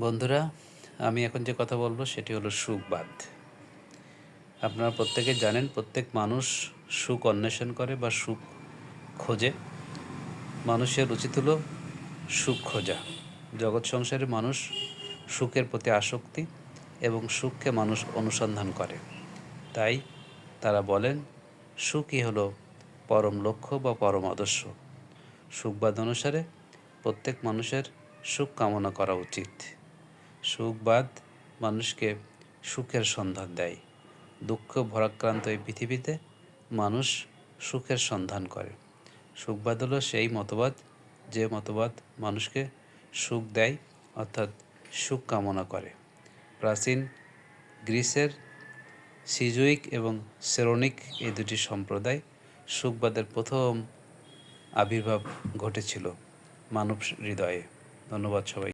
বন্ধুরা, আমি এখন যে কথা বলব সেটি হলো সুখবাদ আপনারা প্রত্যেকে জানেন, প্রত্যেক মানুষ সুখ অন্বেষণ করে বা সুখ খোঁজে। মানুষের উচিত হলো সুখ খোঁজা। জগৎ সংসারে মানুষ সুখের প্রতি আসক্তি এবং সুখকে মানুষ অনুসন্ধান করে। তাই তারা বলেন, সুখই হলো পরম লক্ষ্য বা পরম আদর্শ। সুখবাদ অনুসারে প্রত্যেক মানুষের সুখ কামনা করা উচিত। সুখবাদ মানুষকে সুখের সন্ধান দেয়। দুঃখ ভরাক্রান্ত এই পৃথিবীতে মানুষ সুখের সন্ধান করে। সুখবাদ হলো সেই মতবাদ, যে মতবাদ মানুষকে সুখ দেয়, অর্থাৎ সুখ কামনা করে। প্রাচীন গ্রিসের সিজুইক এবং সেরোনিক এই দুটি সম্প্রদায় সুখবাদের প্রথম আবির্ভাব ঘটেছিল মানব হৃদয়ে। ধন্যবাদ সবাই